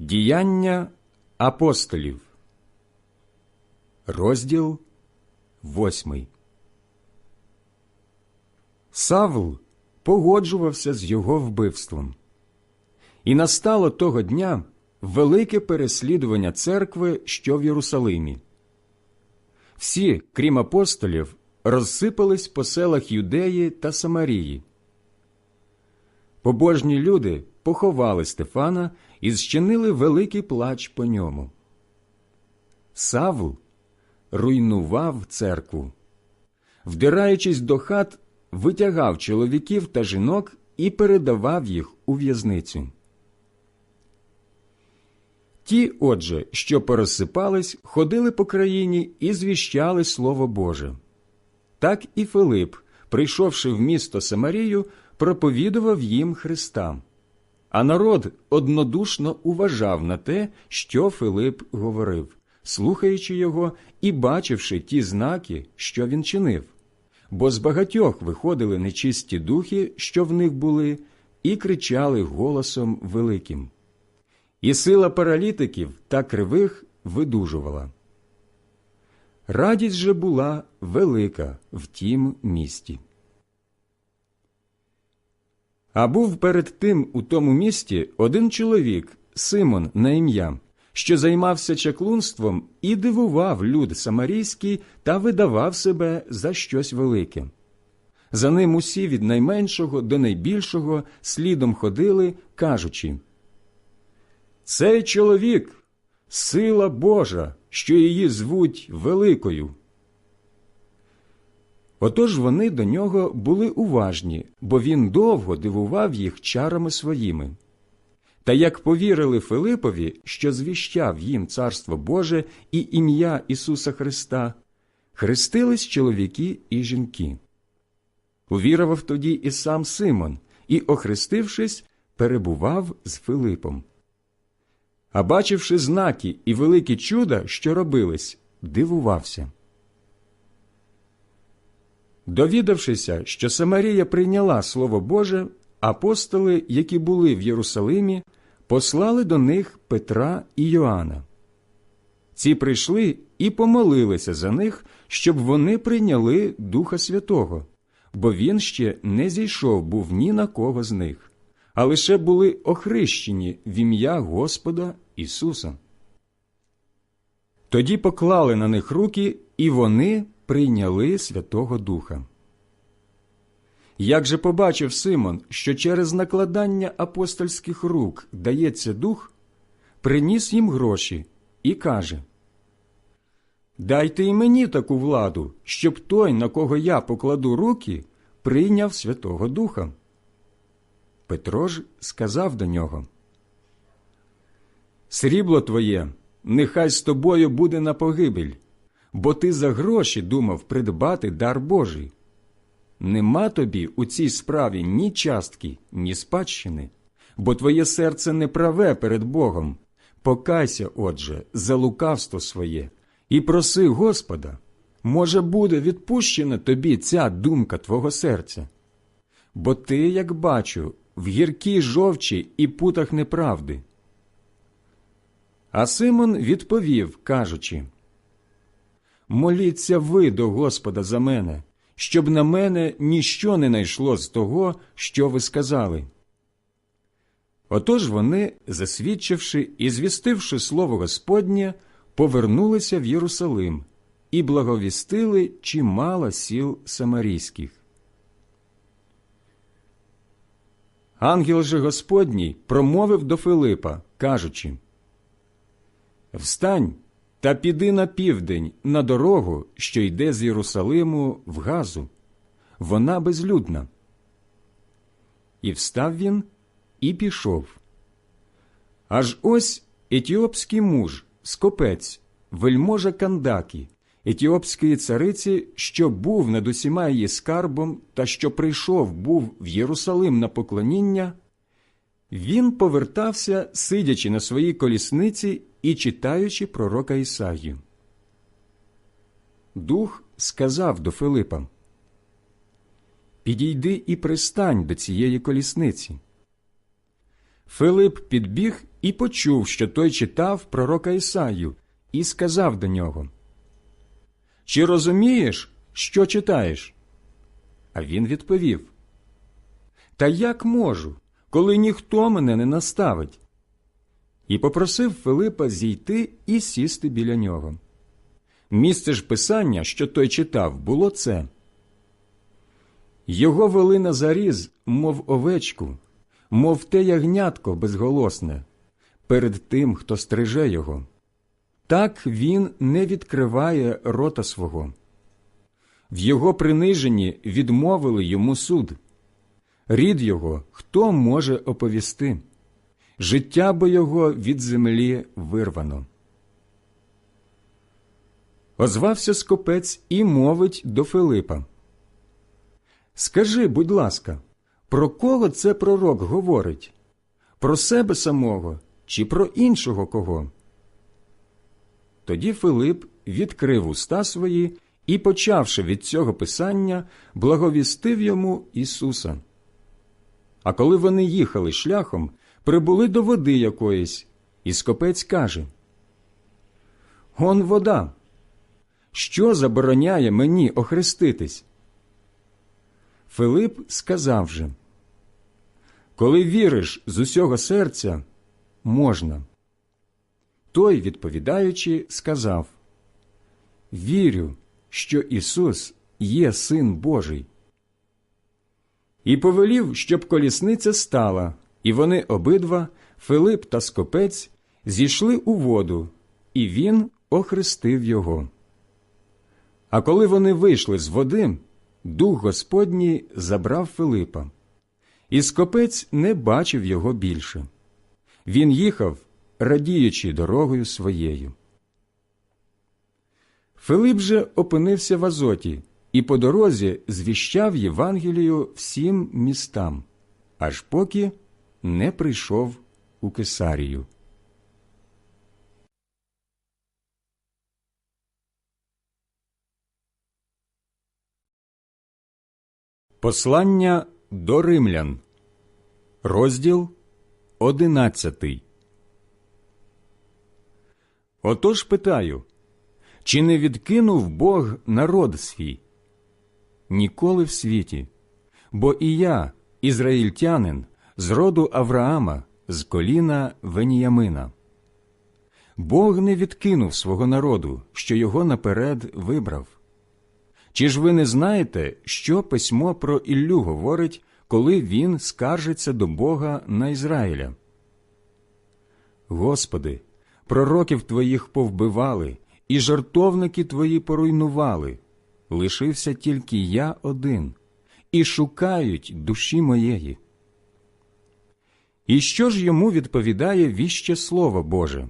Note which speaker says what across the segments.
Speaker 1: Діяння апостолів, розділ восьмий. Савл погоджувався з його вбивством. І настало того дня велике переслідування церкви, що в Єрусалимі. Всі, крім апостолів, розсипались по селах Юдеї та Самарії. Побожні люди поховали Стефана і зчинили великий плач по ньому. Савл руйнував церкву. Вдираючись до хат, витягав чоловіків та жінок і передавав їх у в'язницю. Ті, отже, що порозсипались, ходили по країні і звіщали Слово Боже. Так і Филип, прийшовши в місто Самарію, проповідував їм Христа. А народ однодушно уважав на те, що Филип говорив, слухаючи його і бачивши ті знаки, що він чинив. Бо з багатьох виходили нечисті духи, що в них були, і кричали голосом великим. І сила паралітиків та кривих видужувала. Радість же була велика в тім місті. А був перед тим у тому місті один чоловік, Симон на ім'я, що займався чаклунством і дивував люд самарійський та видавав себе за щось велике. За ним усі від найменшого до найбільшого слідом ходили, кажучи Цей чоловік сила Божа, що її звуть Великою. Отож вони до нього були уважні, бо він довго дивував їх чарами своїми. Та як повірили Филипові, що звіщав їм Царство Боже і ім'я Ісуса Христа, хрестились чоловіки і жінки. Увірував тоді і сам Симон, і, охрестившись, перебував з Филипом. А бачивши знаки і великі чуда, що робились, дивувався. Довідавшися, що Самарія прийняла Слово Боже, апостоли, які були в Єрусалимі, послали до них Петра і Йоанна. Ці прийшли і помолилися за них, щоб вони прийняли Духа Святого, бо він ще не зійшов був ні на кого з них, а лише були охрещені в ім'я Господа Ісуса. Тоді поклали на них руки, і вони прийняли Святого Духа. Як же побачив Симон, що через накладання апостольських рук дається дух, приніс їм гроші і каже Дайте і мені таку владу, щоб той, на кого я покладу руки, прийняв Святого Духа. Петро ж сказав до нього Срібло твоє, нехай з тобою буде на погибель, бо ти за гроші думав придбати дар Божий. Нема тобі у цій справі ні частки, ні спадщини, бо твоє серце не праве перед Богом. Покайся, отже, за лукавство своє, і проси Господа, може, буде відпущена тобі ця думка твого серця. Бо ти, як бачу, в гіркій жовчі і путах неправди. А Симон відповів, кажучи Моліться ви до Господа за мене, щоб на мене ніщо не найшло з того, що ви сказали. Отож вони, засвідчивши і звістивши слово Господнє, повернулися в Єрусалим і благовістили чимало сіл самарійських. Ангел же Господній промовив до Филипа, кажучи Встань та піди на південь на дорогу, що йде з Єрусалиму в Газу. Вона безлюдна. І встав він і пішов. Аж ось етіопський муж, скопець, вельможа Кандакі, етіопської цариці, що був над усіма її скарбом та що прийшов був в Єрусалим на поклоніння, він повертався, сидячи на своїй колісниці і читаючи пророка Ісаю. Дух сказав до Филипа Підійди і пристань до цієї колісниці. Филип підбіг і почув, що той читав пророка Ісаю, і сказав до нього Чи розумієш, що читаєш? А він відповів Та як можу, коли ніхто мене не наставить? І попросив Филипа зійти і сісти біля нього. Місце ж писання, що той читав, було це. Його вели на заріз, мов овечку, мов те ягнятко безголосне, перед тим, хто стриже його. Так він не відкриває рота свого. В його приниженні відмовили йому суд. Рід його хто може оповісти? Життя бо його від землі вирвано. Озвався скопець і мовить до Филипа. Скажи, будь ласка, про кого це пророк говорить? Про себе самого чи про іншого кого? Тоді Филип відкрив уста свої і, почавши від цього писання, благовістив йому Ісуса. А коли вони їхали шляхом, прибули до води якоїсь, і скопець каже Он вода. Що забороняє мені охреститись? Филип сказав же Коли віриш з усього серця, можна. Той, відповідаючи, сказав Вірю, що Ісус є Син Божий. І повелів, щоб колісниця стала, і вони обидва, Филип та скопець, зійшли у воду, і він охрестив його. А коли вони вийшли з води, дух Господній забрав Филипа, і скопець не бачив його більше. Він їхав, радіючи дорогою своєю. Филип же опинився в Азоті і по дорозі звіщав Євангелію всім містам, аж поки не прийшов у Кесарію. Послання до римлян, розділ одинадцятий. Отож питаю, чи не відкинув Бог народ свій? Ніколи в світі, бо і я, ізраїльтянин, з роду Авраама, з коліна Веніямина. Бог не відкинув свого народу, що його наперед вибрав. Чи ж ви не знаєте, що письмо про Іллю говорить, коли він скаржиться до Бога на Ізраїля? Господи, пророків твоїх повбивали, і жартовники твої поруйнували. Лишився тільки я один, і шукають душі моєї. І що ж йому відповідає віще Слово Боже?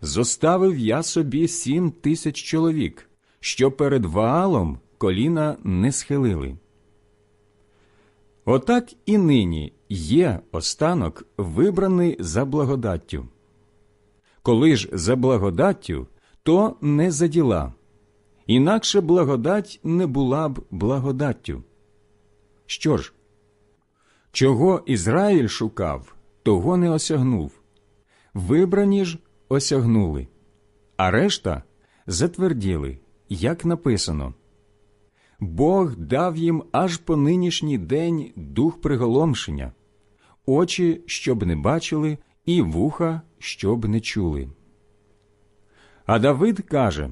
Speaker 1: Зоставив я собі сім тисяч чоловік що перед Ваалом коліна не схилили. Отак і нині є останок, вибраний за благодаттю. Коли ж за благодаттю, то не за діла, інакше благодать не була б благодаттю. Що ж, чого Ізраїль шукав, того не осягнув, вибрані ж осягнули, а решта затверділи як написано Бог дав їм аж по нинішній день дух приголомшення, очі, щоб не бачили, і вуха, щоб не чули. А Давид каже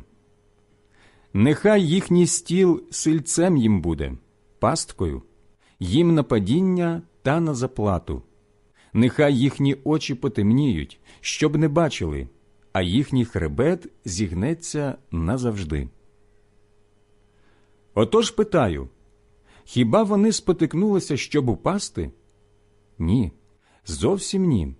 Speaker 1: Нехай їхній стіл сильцем їм буде, пасткою, їм на падіння та на заплату. Нехай їхні очі потемніють, щоб не бачили, а їхній хребет зігнеться назавжди. Отож питаю хіба вони спотикнулися, щоб упасти? Ні, зовсім ні.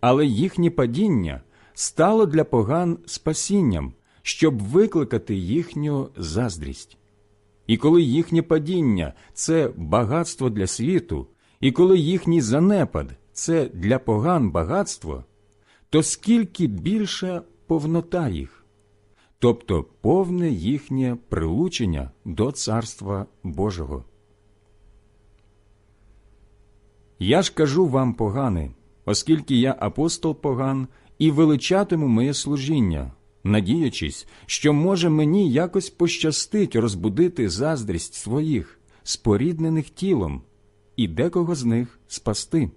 Speaker 1: Але їхнє падіння стало для поган спасінням, щоб викликати їхню заздрість. І коли їхнє падіння це багатство для світу, і коли їхній занепад це для поган багатство, то скільки більша повнота їх тобто повне їхнє прилучення до Царства Божого. Я ж кажу вам, погане, оскільки я апостол поган і величатиму моє служіння, надіячись, що може мені якось пощастить розбудити заздрість своїх, споріднених тілом, і декого з них спасти.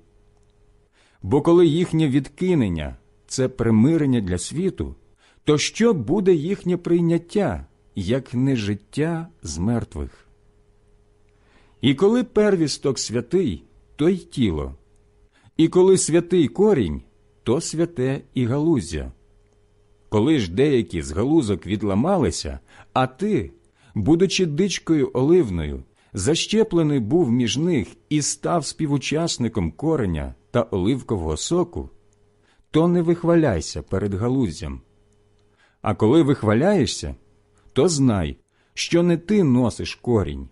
Speaker 1: Бо коли їхнє відкинення це примирення для світу, то що буде їхнє прийняття, як не життя з мертвих? І коли первісток святий, то й тіло, і коли святий корінь, то святе і галуздя. Коли ж деякі з галузок відламалися, а ти, будучи дичкою оливною, защеплений був між них і став співучасником кореня та оливкового соку, то не вихваляйся перед галуздям. А коли вихваляєшся, то знай, що не ти носиш корінь,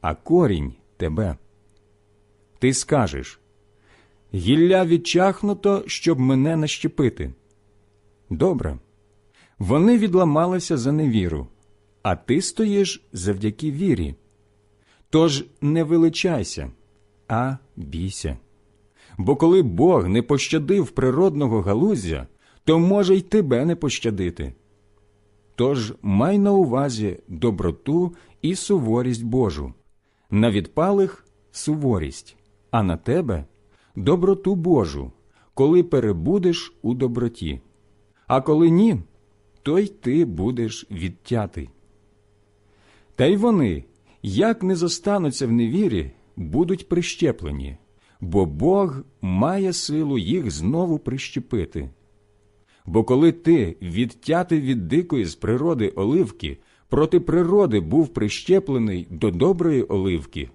Speaker 1: а корінь тебе. Ти скажеш гілля відчахнуто, щоб мене нащепити. Добре. Вони відламалися за невіру, а ти стоїш завдяки вірі. Тож не величайся, а бійся. Бо коли Бог не пощадив природного галуздя, то може й тебе не пощадити. Тож май на увазі доброту і суворість Божу, на відпалих суворість, а на тебе доброту Божу, коли перебудеш у доброті. А коли ні, то й ти будеш відтятий. Та й вони, як не зостануться в невірі, будуть прищеплені, бо Бог має силу їх знову прищепити. Бо коли ти, відтятий від дикої з природи оливки, проти природи був прищеплений до доброї оливки,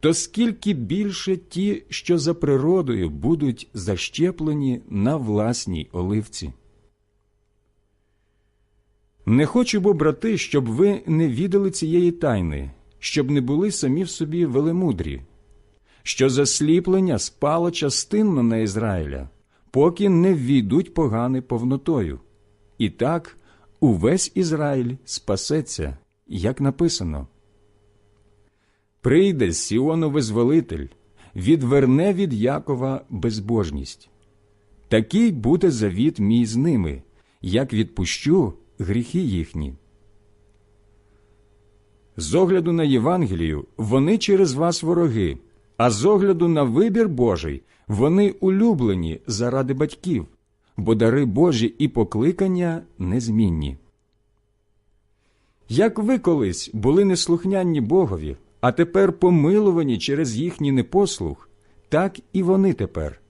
Speaker 1: то скільки більше ті, що за природою будуть защеплені на власній оливці. Не хочу, бо, брати, щоб ви не відали цієї тайни, щоб не були самі в собі велемудрі, що засліплення спало частинно на Ізраїля, поки не ввійдуть погани повнотою. І так увесь Ізраїль спасеться, як написано. Прийде Сіону визволитель, відверне від Якова безбожність. Такий буде завіт мій з ними, як відпущу гріхи їхні. З огляду на Євангелію вони через вас вороги, а з огляду на вибір Божий вони улюблені заради батьків, бо дари Божі і покликання незмінні. Як ви колись були неслухнянні Богові, а тепер помилувані через їхній непослух, так і вони тепер,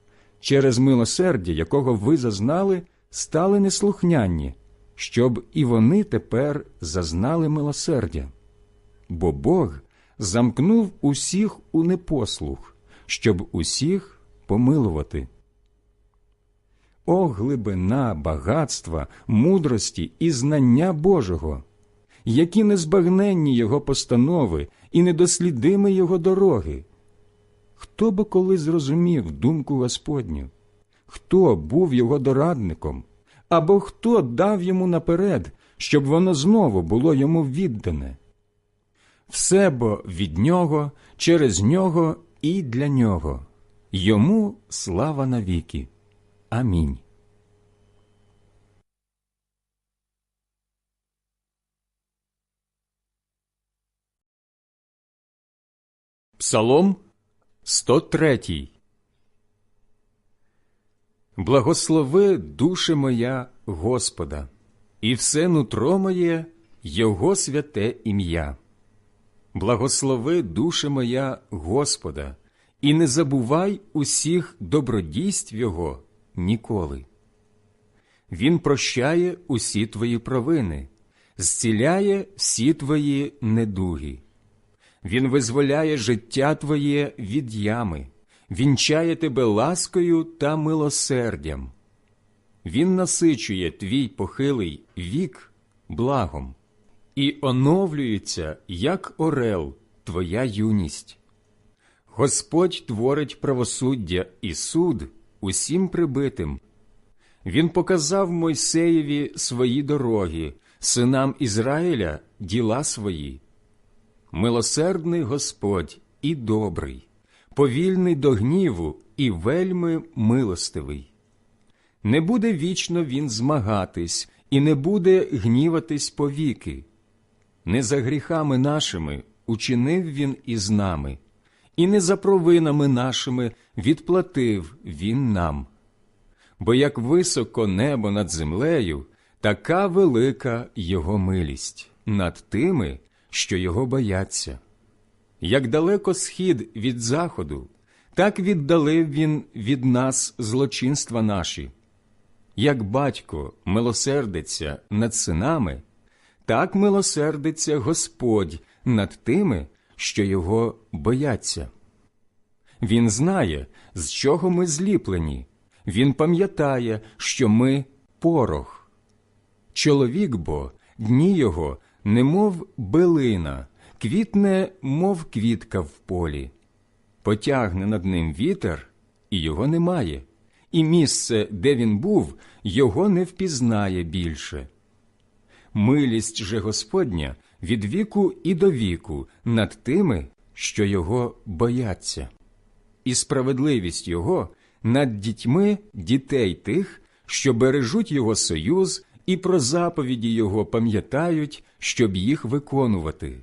Speaker 1: через милосердя, якого ви зазнали, стали неслухнянні, щоб і вони тепер зазнали милосердя. Бо Бог замкнув усіх у непослух, щоб усіх помилувати. О, глибина, багатства, мудрості і знання Божого, які незбагненні Його постанови і недослідими Його дороги. Хто би коли зрозумів думку Господню? Хто був його дорадником? Або хто дав йому наперед, щоб воно знову було йому віддане? Все бо від нього, через нього і для нього. Йому слава навіки. Амінь. Псалом 103 Благослови душе моя Господа, і все нутро моє Його святе ім'я. Благослови душе моя Господа, і не забувай усіх добродійств Його ніколи. Він прощає усі твої провини, зціляє всі твої недуги. Він визволяє життя твоє від ями, вінчає тебе ласкою та милосердям. Він насичує твій похилий вік благом, і оновлюється, як орел, твоя юність. Господь творить правосуддя і суд усім прибитим. Він показав Мойсеєві свої дороги, синам Ізраїля діла свої. Милосердний Господь і добрий, повільний до гніву і вельми милостивий. Не буде вічно він змагатись і не буде гніватись повіки. Не за гріхами нашими учинив він із нами, і не за провинами нашими відплатив він нам. Бо як високо небо над землею, така велика його милість над тими, що його бояться. Як далеко схід від заходу, так віддалив він від нас злочинства наші. Як батько милосердиться над синами, так милосердиться Господь над тими, що його бояться. Він знає, з чого ми зліплені, він пам'ятає, що ми порох. Чоловік бо, дні його, немов билина, квітне, мов квітка в полі. Потягне над ним вітер, і його немає, і місце, де він був, його не впізнає більше. Милість же Господня від віку і до віку над тими, що його бояться, і справедливість його над дітьми дітей тих, що бережуть його союз і про заповіді його пам'ятають, щоб їх виконувати.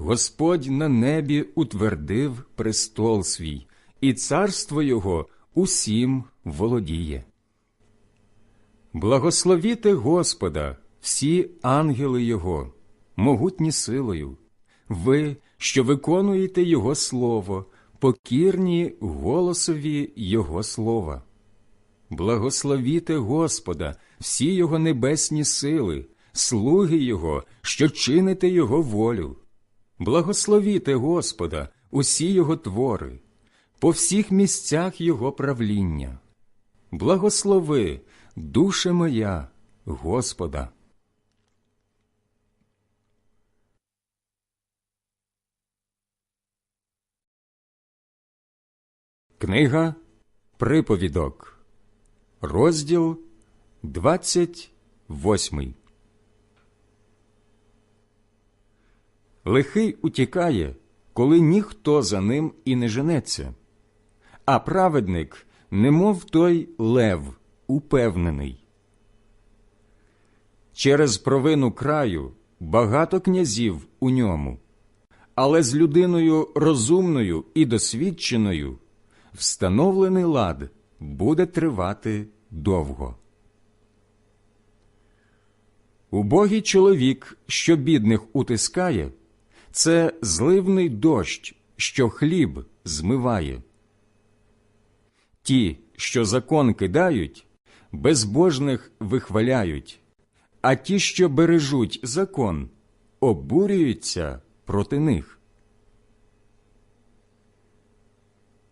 Speaker 1: Господь на небі утвердив престол свій, і царство його усім володіє. Благословіте Господа, всі ангели Його, могутні силою, ви, що виконуєте Його Слово, покірні голосові Його слова. Благословіте Господа, всі Його небесні сили, слуги Його, що чините Його волю. Благословіте Господа, усі Його твори, по всіх місцях Його правління. Благослови, душе моя, Господа. Книга Приповідок, розділ 28 Лихий утікає, коли ніхто за ним і не женеться, а праведник, немов той лев, упевнений. Через провину краю багато князів у ньому, але з людиною розумною і досвідченою встановлений лад буде тривати довго. Убогий чоловік, що бідних утискає, це зливний дощ, що хліб змиває. Ті, що закон кидають, безбожних вихваляють, а ті, що бережуть закон, обурюються проти них.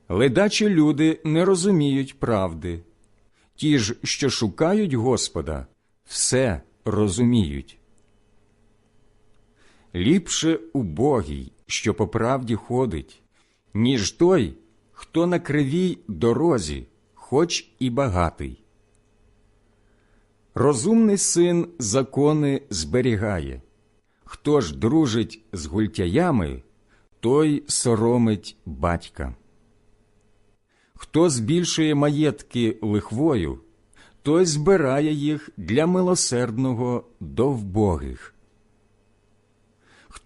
Speaker 1: Ледачі люди не розуміють правди, ті ж, що шукають Господа, все розуміють. Ліпше убогий, що по правді ходить, ніж той, хто на кривій дорозі, хоч і багатий. Розумний син закони зберігає. Хто ж дружить з гультяями, той соромить батька. Хто збільшує маєтки лихвою, той збирає їх для милосердного до вбогих.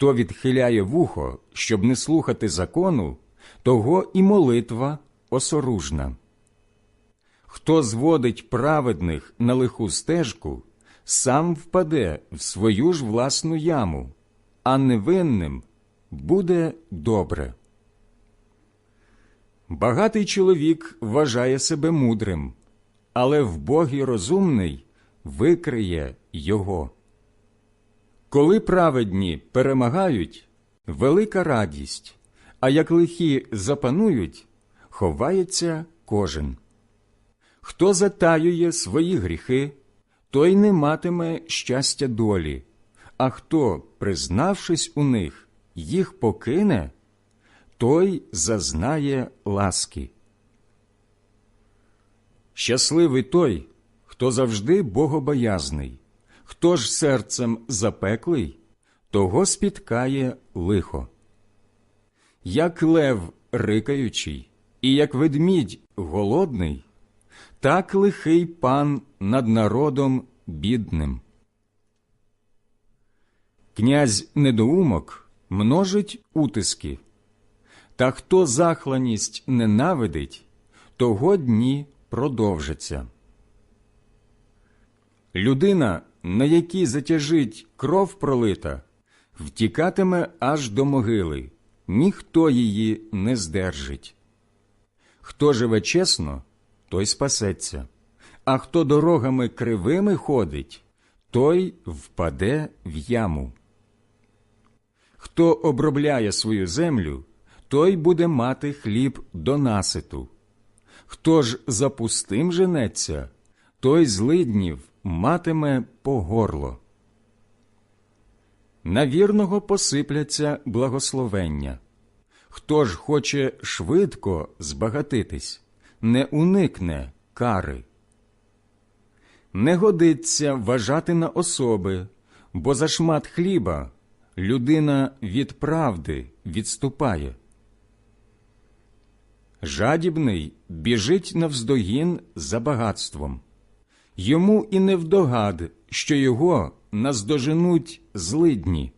Speaker 1: Хто відхиляє вухо, щоб не слухати закону, того і молитва осоружна. Хто зводить праведних на лиху стежку, сам впаде в свою ж власну яму, а невинним буде добре. Багатий чоловік вважає себе мудрим, але вбогий розумний викриє його. Коли праведні перемагають, велика радість, а як лихі запанують, ховається кожен. Хто затаює свої гріхи, той не матиме щастя долі, а хто, признавшись у них, їх покине, той зазнає ласки. Щасливий той, хто завжди богобоязний, хто ж серцем запеклий, того спіткає лихо. Як лев рикаючий, і як ведмідь голодний, так лихий пан над народом бідним. Князь недоумок множить утиски, та хто захланість ненавидить, того дні продовжаться. Людина, на якій затяжить кров пролита, втікатиме аж до могили, ніхто її не здержить. Хто живе чесно, той спасеться, а хто дорогами кривими ходить, той впаде в яму. Хто обробляє свою землю, той буде мати хліб до наситу. Хто ж за пустим женеться, той злиднів матиме по горло. На вірного посипляться благословення. Хто ж хоче швидко збагатитись, не уникне кари. Не годиться вважати на особи, бо за шмат хліба людина від правди відступає. Жадібний біжить навздогін за багатством. Йому і не вдогад, що його наздоженуть злидні.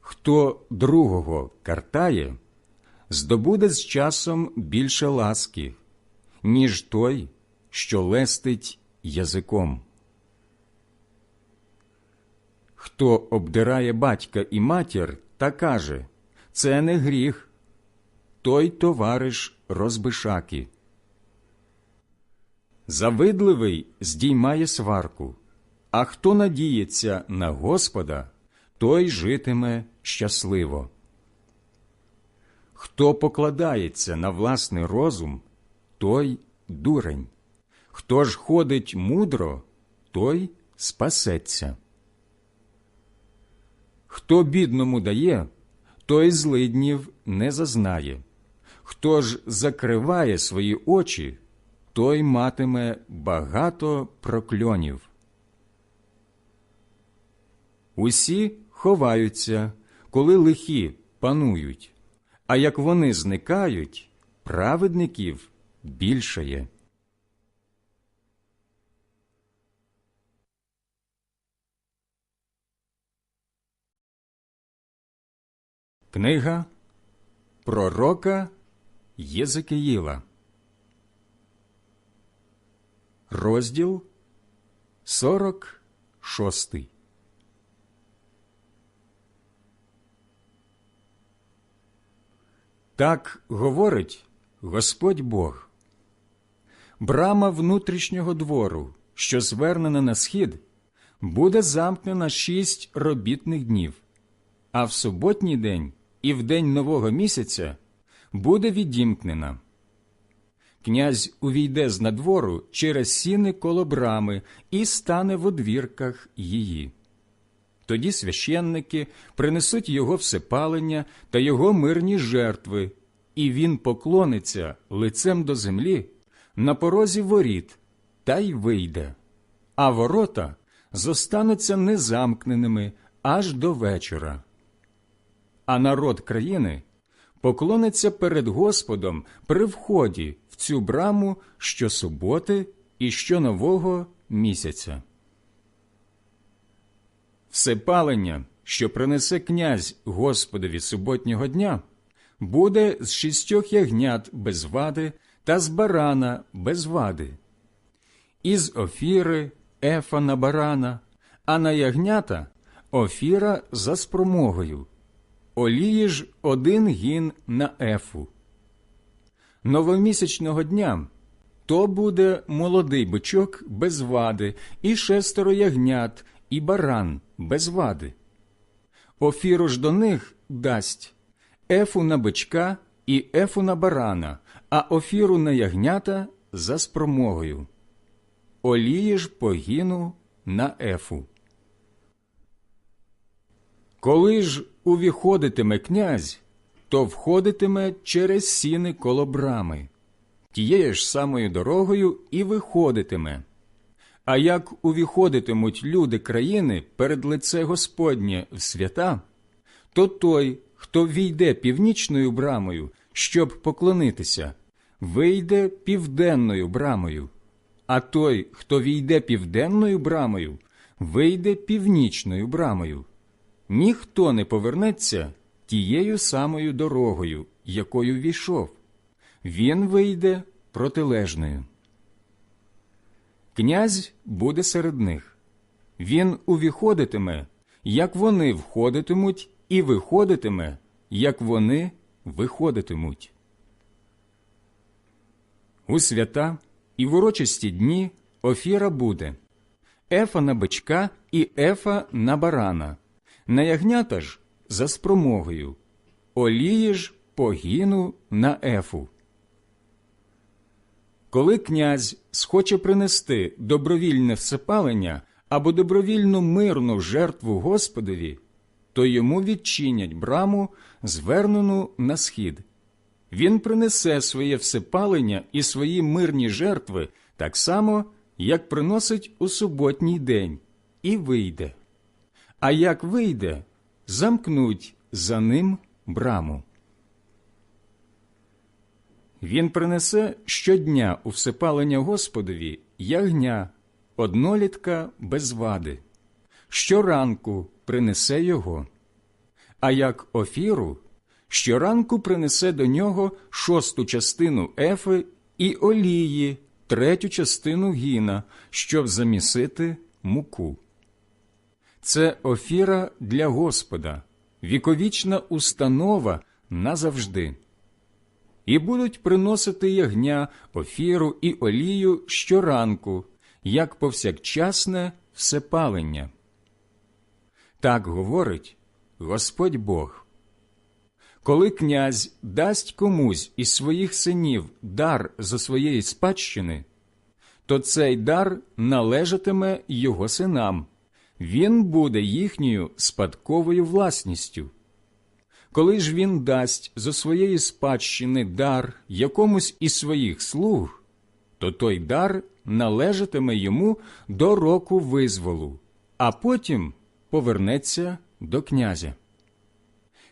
Speaker 1: Хто другого картає, здобуде з часом більше ласки, ніж той, що лестить язиком. Хто обдирає батька і матір та каже це не гріх, той товариш розбишаки. Завидливий здіймає сварку, а хто надіється на Господа, той житиме щасливо. Хто покладається на власний розум, той дурень. Хто ж ходить мудро, той спасеться. Хто бідному дає, той злиднів не зазнає. Хто ж закриває свої очі, той матиме багато прокльонів. Усі ховаються, коли лихі панують, а як вони зникають, праведників більшає. Книга Пророка Єзекиїла Розділ 46 Так говорить Господь Бог. Брама внутрішнього двору, що звернена на схід, буде замкнена шість робітних днів, а в суботній день і в день нового місяця буде відімкнена. Князь увійде з надвору через сіни коло брами і стане в одвірках її. Тоді священники принесуть його всепалення та його мирні жертви, і він поклониться лицем до землі на порозі воріт та й вийде, а ворота зостануться незамкненими аж до вечора. А народ країни поклониться перед Господом при вході цю браму щосуботи і щонового місяця. Всепалення, що принесе князь Господові суботнього дня, буде з шістьох ягнят без вади та з барана без вади, із офіри ефа на барана, а на ягнята офіра за спромогою, олії ж один гін на ефу. Новомісячного дня то буде молодий бичок без вади, і шестеро ягнят, і баран без вади. Офіру ж до них дасть ефу на бичка і ефу на барана, а офіру на ягнята за спромогою. Олії ж погину на ефу. Коли ж увіходитиме князь, то входитиме через сіни коло брами, тією ж самою дорогою і виходитиме. А як увіходитимуть люди країни перед лице Господнє в свята, то той, хто війде північною брамою, щоб поклонитися, вийде південною брамою, а той, хто війде південною брамою, вийде північною брамою. Ніхто не повернеться тією самою дорогою, якою війшов. Він вийде протилежною. Князь буде серед них. Він увіходитиме, як вони входитимуть, і виходитиме, як вони виходитимуть. У свята і в урочисті дні офіра буде ефа на бичка і ефа на барана, на ягнята ж за спромогою, олії ж погіну на ефу. Коли князь схоче принести добровільне всепалення або добровільну мирну жертву Господові, то йому відчинять браму, звернену на схід. Він принесе своє всепалення і свої мирні жертви так само, як приносить у суботній день, і вийде. А як вийде, замкнуть за ним браму. Він принесе щодня у всепалення Господові ягня, однолітка без вади. Щоранку принесе його. А як офіру, щоранку принесе до нього шосту частину ефи і олії, третю частину гіна, щоб замісити муку. Це офіра для Господа, віковічна установа назавжди. І будуть приносити ягня, офіру і олію щоранку, як повсякчасне всепалення. Так говорить Господь Бог. Коли князь дасть комусь із своїх синів дар зо своєї спадщини, то цей дар належатиме його синам, він буде їхньою спадковою власністю. Коли ж він дасть зо своєї спадщини дар якомусь із своїх слуг, то той дар належатиме йому до року визволу, а потім повернеться до князя.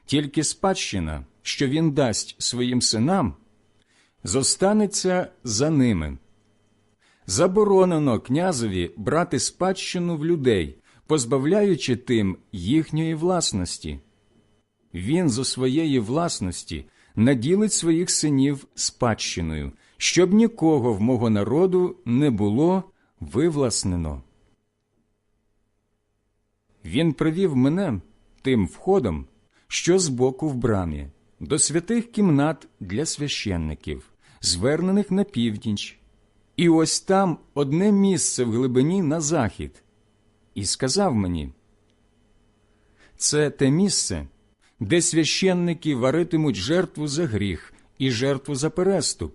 Speaker 1: Тільки спадщина, що він дасть своїм синам, зостанеться за ними. Заборонено князеві брати спадщину в людей, позбавляючи тим їхньої власності. Він зо своєї власності наділить своїх синів спадщиною, щоб нікого в мого народу не було вивласнено. Він привів мене тим входом, що збоку в брамі, до святих кімнат для священників, звернених на північ, і ось там одне місце в глибині на захід, і сказав мені це те місце, де священники варитимуть жертву за гріх і жертву за переступ,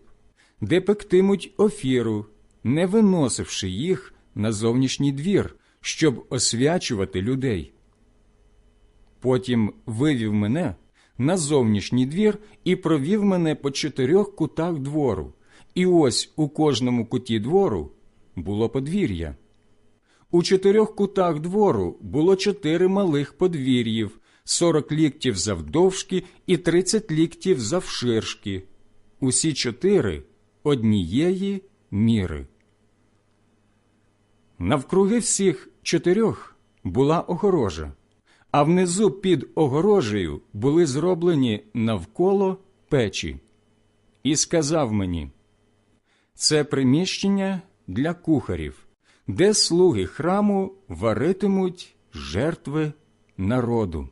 Speaker 1: де пектимуть офіру, не виносивши їх на зовнішній двір, щоб освячувати людей. Потім вивів мене на зовнішній двір і провів мене по чотирьох кутах двору, і ось у кожному куті двору було подвір'я. У чотирьох кутах двору було чотири малих подвір'їв, сорок ліктів завдовжки і тридцять ліктів завширшки, усі чотири однієї міри. Навкруги всіх чотирьох була огорожа, а внизу під огорожею були зроблені навколо печі. І сказав мені це приміщення для кухарів, де слуги храму варитимуть жертви народу.